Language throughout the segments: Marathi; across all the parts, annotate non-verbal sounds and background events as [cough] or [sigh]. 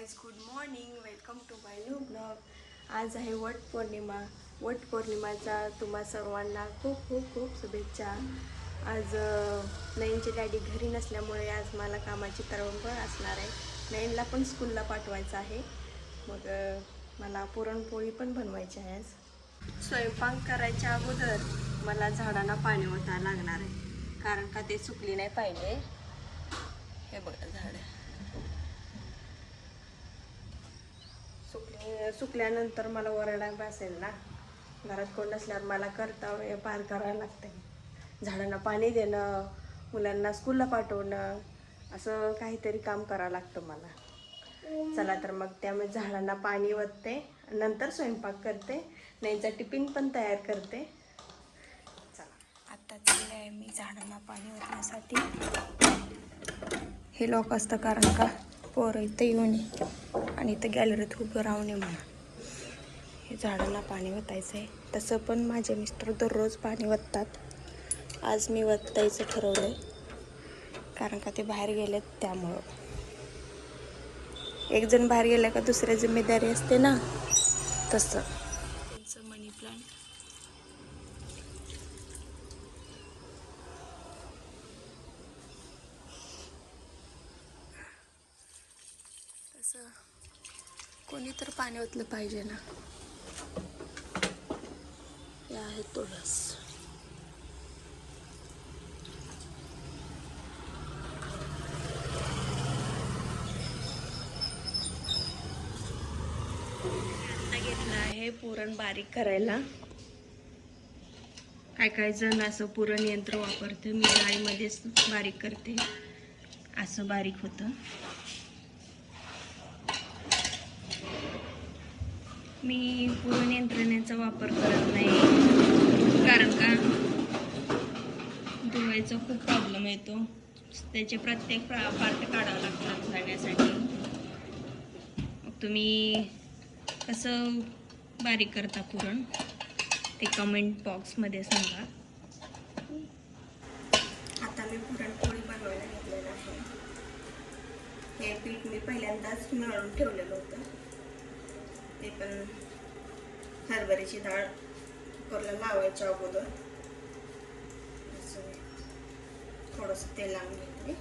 Guys good morning welcome to my new blog आज आहे वट पौर्णिमा. वट पौर्णिमाचा तुम्हा सर्वांना खूप खूप खूप शुभेच्छा. आज अं, नयनची डॅडी घरी नसल्यामुळे आज मला कामाची तरंबळ असणार आहे. नयनला पण स्कूलला पाठवायचं आहे. मग मला पुरणपोळी पण बनवायची आहे आज. स्वयंपाक करायच्या अगोदर मला झाडांना पाणी ओतायला लागणार आहे. कारण का ते सुकली नाही पाहिजे. हे बघा झाड. सुकल्यानंतर मला ओरडा बसेल ना. घरात कोण नसल्यावर मला कर्तव्य पार करावं लागते. झाडांना पाणी देणं मुलांना स्कूलला पाठवणं असं काहीतरी काम करावं लागतं मला. चला तर मग त्यामुळे झाडांना पाणी ओतते नंतर स्वयंपाक करते नाहीचा टिफिन पण तयार करते. चला. आत्ता चालले आहे मी झाडांना पाणी ओतण्यासाठी. हे लॉक असतं कारण का? पोरं इथं येऊन ये. आणि इथं गॅलरीत उभं राहून ये म्हणा. हे झाडांना पाणी वतायचं आहे तसं पण माझे मिस्टर दररोज पाणी वततात. आज मी वतायचं ठरवलं आहे कारण का ते बाहेर गेलेत त्यामुळं. एक जण बाहेर गेला का दुसऱ्या जिम्मेदारी असते ना. तसं त्यांचं मनी प्लांट तसं कोणी तर पाणी ओतलं पाहिजे ना. हे आहे तुळस. घेतलं आहे पुरण बारीक करायला. काय काय जण असं पुरण यंत्र वापरते मी डाळीमध्येच बारीक करते. असं बारीक होतं. मी पुरण यंत्रणेचा वापर करत नाही. कारण का? धुवायचा खूप प्रॉब्लेम येतो. त्याचे प्रत्येक पार्ट काढावं लागतात धुण्यासाठी. तुम्ही कसं बारीक करता पुरण? ते कमेंट बॉक्समध्ये सांगा. आता मी पुरणपोळी बनवायला घेतलेलं आहे. हे पीठ मी पहिल्यांदाच मिळून ठेवलेलं होतं. ते पण हरभऱ्याची डाळ कुकरला लावायच्या अगोदर. असं थोडंसं तेल लावून घेतले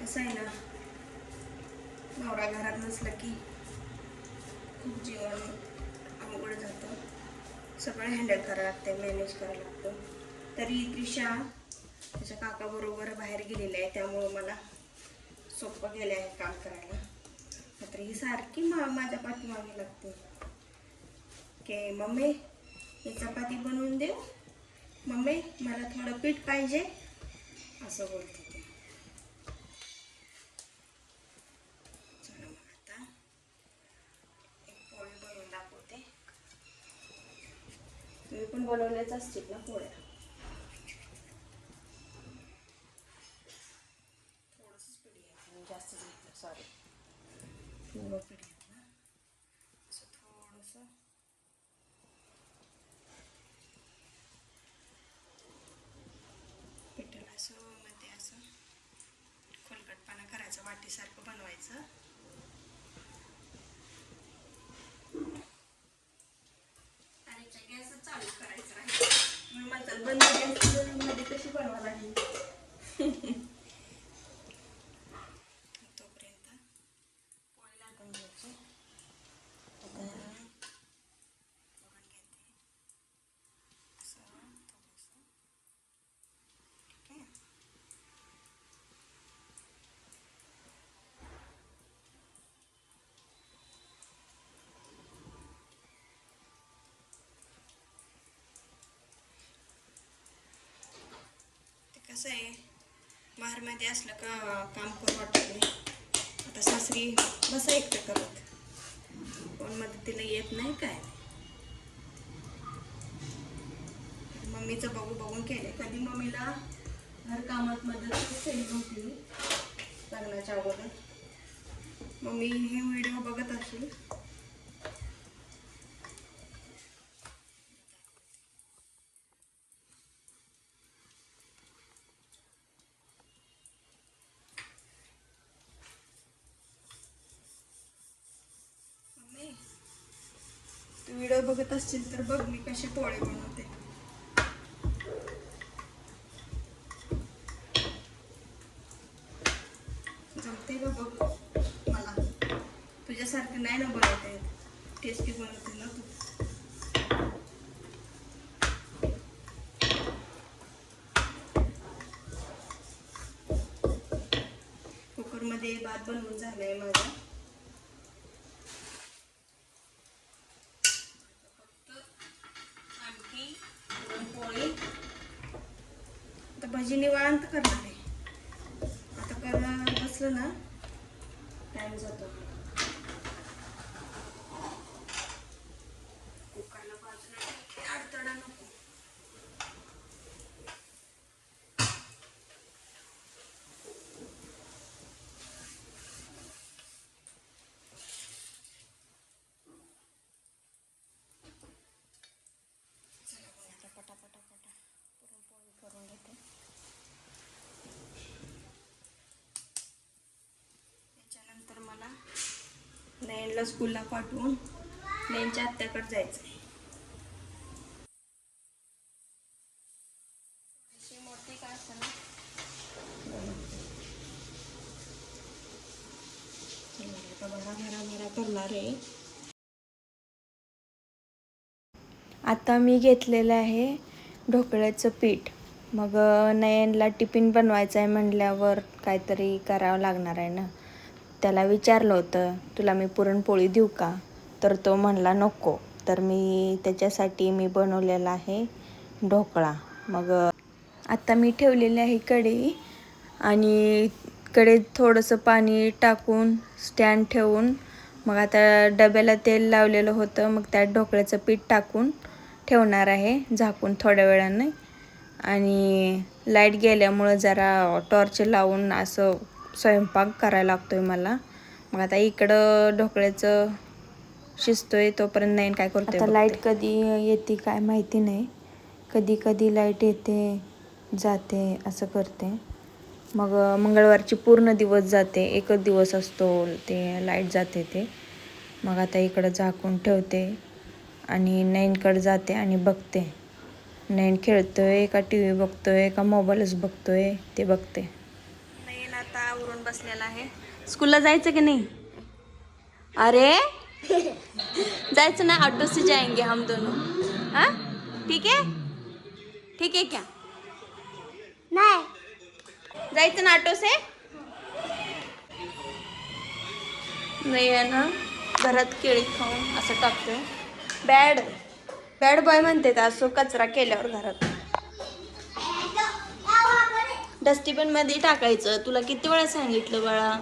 कसं आहे ना नवरा घरात नसला की खूप जीवन अवघड जातं. सगळं हँडल करावं लागतं मॅनेज करावं लागतं तरी त्रिशा त्याच्या काकाबरोबर बाहेर गेलेली आहे त्यामुळं मला सोपं गेलं आहे काम करायला. मात्र ही सारखी मा माझ्या पाठीमागे लागते. की मम्मी ही चपाती बनवून देऊ? मम्मी मला थोडं पीठ पाहिजे? असं बोलते ती चला मग आता एक पोळी बनवून दाखवते तुम्ही पण बनवल्याच असतील ना पोळ्या? थोडंसंच जास्तच घेतलं सॉरी घेतलं असं थोडंसं. पिठाला असं मध्ये असं खोलगटपणा करायचं वाटीसारखं बनवायचं आणि गॅस चालू करायचं राहील बंद गॅसमध्ये कशी बनवा लागेल [laughs] तोपर्यंत पोळी लाटून घ्यायची आता वरण घेते असं थोडंसं ठीक आहे ते कसं आहे बाहेरमध्ये असलं का काम करू वाटत नाही. आता सासरी बसा एकटं करत. कोण मदतीला येत नाही काय? मम्मीचं बघू बघून केले कधी मम्मीला घरकामात मदत केली नव्हती. लग्नाच्या अगोदर. मम्मी हे व्हिडिओ बघत असेल. व्हिडिओ बघत असतील तर बघ मी कसे पोळे बनवते. जमते का बघ? मला. तुझ्यासारखं नाही ना बनवता येत. टेस्टी बनवते ना तू. कुकरमध्ये भात बनवून झालाय माझा आमटी पुरणपोळी आता भजी निवांत करणार आहे आता करा बसलं ना टाइम जातो कुकरला बाजूला ठेवते, अडथळा नको चला मग आता पटापटा पटा पुरणपोळी करून घेते त्याच्यानंतर मला नयनला स्कूलला पाठवून नयनच्या आत्याकडे जायचं आहे थोडीशी मोठी का असं ना? चला, आता भरा भरा भरा करणार आहे आता मी घेतलेलं आहे ढोकळ्याचं पीठ. मग नयनला टिफिन बनवायचं आहे म्हणल्यावर काहीतरी करावं लागणार आहे ना? त्याला विचारलं होतं तुला मी पुरणपोळी देऊ का? तर तो म्हणला नको. तर मी त्याच्यासाठी मी बनवलेला आहे ढोकळा. मग आत्ता मी ठेवलेली आहे कढई आणि कढईत थोडंसं पाणी टाकून स्टँड ठेवून मग आता डब्याला तेल लावलेलं होतं मग त्यात ढोकळ्याचं पीठ टाकून ठेवणार आहे झाकून थोड्या वेळाने. आणि लाइट गेल्यामुळं जरा टॉर्च लावून असं स्वयंपाक करायला लागतोय मला. मग आता इकडं ढोकळ्याचं शिजतोय तोपर्यंत नाही काय करतोय आता लाइट कधी येते काय माहिती नाही. कधी कधी लाइट येते जाते असं करते. मग मंगळवारची पूर्ण दिवस जाते एकच दिवस असतो ते लाइट जाते ते. मग आता इकडं झाकून ठेवते आणि नैनकडे जाते आणि बघते. नैन खेळतोय का टी व्ही बघतोय का मोबाईलच बघतोय ते बघते. आवरून बसलेला आहे. स्कूलला जायचं की नाही? अरे? जायचं ना ऑटो से जाएंगे हम दोनों. हाँ? ठीक है ठीक है क्या? नाही. जायचं ना ऑटो से नाही आहे ना घरात केळी खाऊन असं टाकतोय. बॅड बॅड बॉय म्हणते असं कचरा केल्यावर घरात. डस्टबिनमध्ये टाकायचं. तुला किती वेळा सांगितलं बाळा?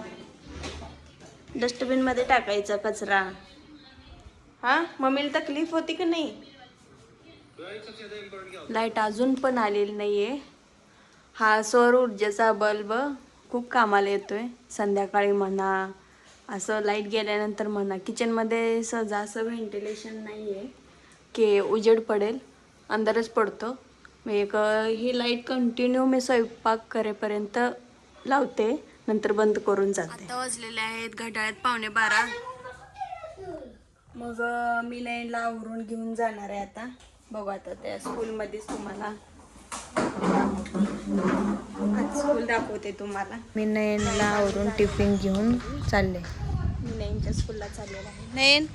डस्टबिनमध्ये टाकायचा टाकायचं कचरा. हा? मम्मीला तकलीफ होती का नाही? लाइट अजून पण आलेली नाही आहे हा सौर ऊर्जेचा बल्ब खूप कामाला येतोय. संध्याकाळी म्हणा असं लाइट गेल्यानंतर म्हणा. किचनमध्ये सहजा असं व्हेंटिलेशन नाही आहे की उजेड पडेल अंदरच पडतो. एक ही लाइट कंटिन्यू मी स्वयंपाक करेपर्यंत लावते नंतर बंद करून जाते. आता वाजलेले आहेत घड्याळात पावणे बारा. मग मी लाईनला आवरून घेऊन जाणार आहे आता. बघू आता त्या स्कूलमध्येच तुम्हाला. आज स्कूल दाखवते तुम्हाला. मी नयनला आवरून टिफिन घेऊन चालले. मी नयनच्या स्कूलला चाललेला आहे. नयन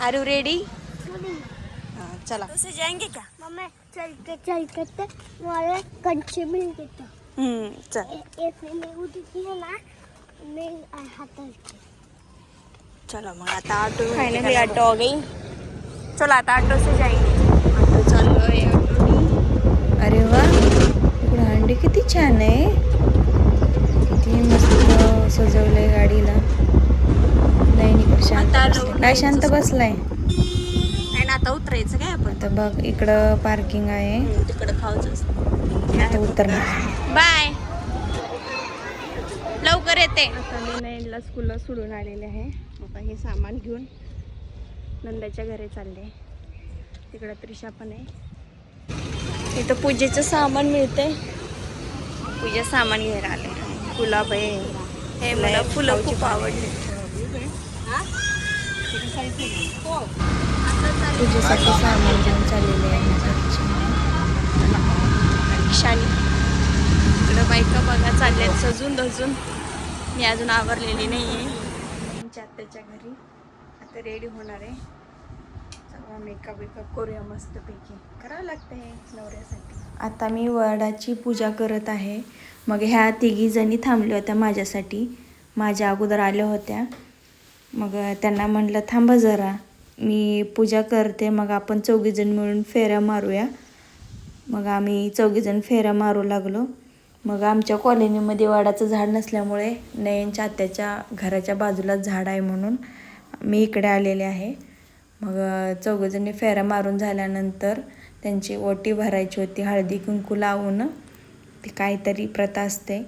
आर यू रेडी हां चला. जाएंगे क्या मम्मी. चल के चल के ते मला कंचे मिल देता. हम्म, चल. एक मैं उठी थी ना मैं हाथ चलो मग आता ऑटो फायनली ऑटो हो गई चलो आता ऑटो से जाएंगे ऑटो चाललोय अरे वा इकडे अंडी किती छान आहे. किती मस्त सजवलंय गाडीला. नाही इकडे शांत बसलाय. काय शांत बसलाय? आता उतरायचं काय आपण? आता बघ इकडं पार्किंग आहे. तिकडं खावचं आता उतरणार बाय. लवकर येते. आता मी नाईनला स्कूलला सोडून आलेले आहे. आता हे सामान घेऊन नंदाच्या घरी चालले तिकडं त्रिशा पण आहे. इथं पूजेचं सामान मिळतंय. पूजा सामान घ्यायला आले. गुलाब. आहे हे मला फुलं खूप आवडले. पूजेसाठी सामान घेऊन चाललेले आहे आता इकडं बायका बघा चालल्यात सजून धजून. मी अजून आवरलेली नाही आहे आमच्या आत्याच्या घरी. आता रेडी होणार आहे. सगळा मेकअप वेकअप करूया मस्तपैकी. करावं लागतंय नवऱ्यासाठी. आता मी वडाची पूजा करत आहे. मग ह्या तिघी जणी थांबल्या होत्या माझ्यासाठी. माझ्या अगोदर आल्या होत्या. मग त्यांना म्हटलं थांबा जरा. मी पूजा करते मग आपण चौघीजण मिळून फेऱ्या मारूया. मग आम्ही चौघीजण फेऱ्या मारू लागलो. मग आमच्या कॉलनीमध्ये वाडाचं झाड नसल्यामुळे नयनच्या आत्याच्या घराच्या बाजूलाच झाड आहे म्हणून मी इकडे आलेले आहे. मग चौघीजणी फेऱ्या मारून झाल्यानंतर त्यांची ओटी भरायची होती हळदी कुंकू लावून. ती काहीतरी प्रथा असते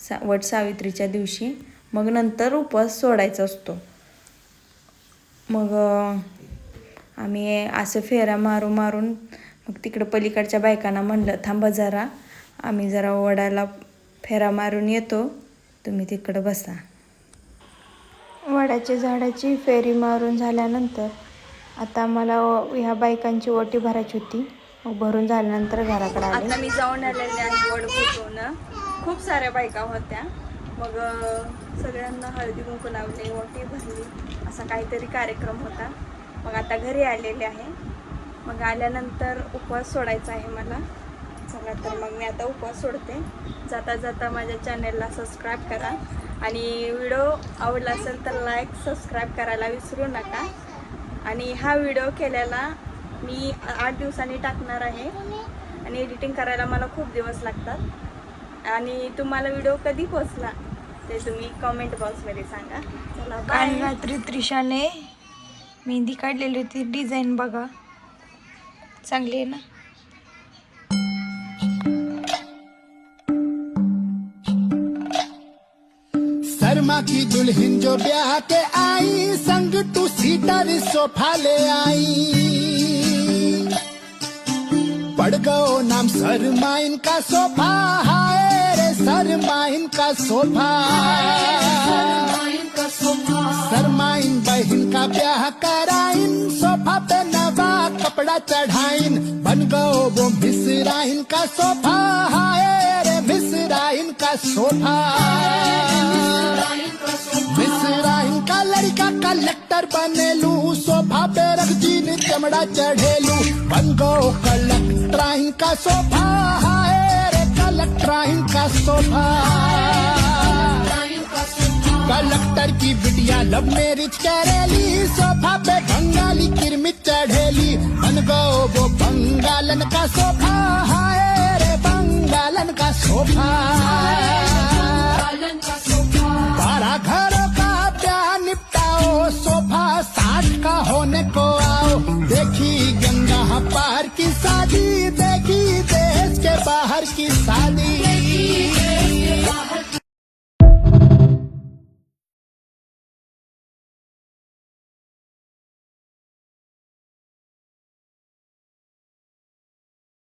सा वट सावित्रीच्या दिवशी. मग नंतर उपवास सोडायचा असतो. मग आम्ही असं फेऱ्या मारू मारून मग तिकडं पलीकडच्या बायकांना म्हणलं थांबा जरा आम्ही जरा वडाला फेरा मारून येतो तुम्ही तिकडं बसा. वडाच्या झाडाची फेरी मारून झाल्यानंतर आता मला ह्या बायकांची ओटी भरायची होती. मग भरून झाल्यानंतर घराकडे आले. आता मी जाऊन आलेले आहे वड खूप साऱ्या बायका होत्या. मग सगळ्यांना हळदी कुंकू लावले ओटी भरली असा काहीतरी कार्यक्रम होता. मग आता घरी आलेले आहे. मग आल्यानंतर उपवास सोडायचा आहे मला. चला तर मग मी आता उपवास सोडते. जाता जाता माझ्या चॅनेलला सबस्क्राईब करा. आणि व्हिडिओ आवडला असेल तर लाईक सबस्क्राईब करायला विसरू नका. आणि हा व्हिडिओ केलेला मी आठ दिवसांनी टाकणार आहे. आणि एडिटिंग करायला मला खूप दिवस लागतात. आणि तुम्हाला व्हिडिओ कधी पोचला ते तुम्ही कमेंट बॉक्समध्ये सांगा. चला बाय रात्री त्रिशाने मेहंदी काढलेली होती. डिझाईन बघा. चांगली आहे ना? शर्मा की दुल्हन जो ब्याह के आई संग टू सीटर सोफा ले आई। पड़ गो नाम शर्मा इनका सोफा हाय। रे शर्मा इनका सोफा शर्माइन बहन का ब्याह कराइन सोफा पे नवा कपड़ा चढ़ाइन। बन गो वो मिसराइन का सोफा हाय रे मिसराइन का सोफा मिसराइन का लड़का कलेक्टर बनेलू सोफा पे रख जीन चमड़ा चढ़ेलू। बन गो कलेक्टराइन का सोफा हाय रे कलेक्टराइन का सोफा। कलेक्टर की बिटिया लव मेरिज करेली। सोफा पे बंगाली किरमित चढ़ेली। बन गो वो बंगालन का सोफा। हाय रे बंगालन का सोफा।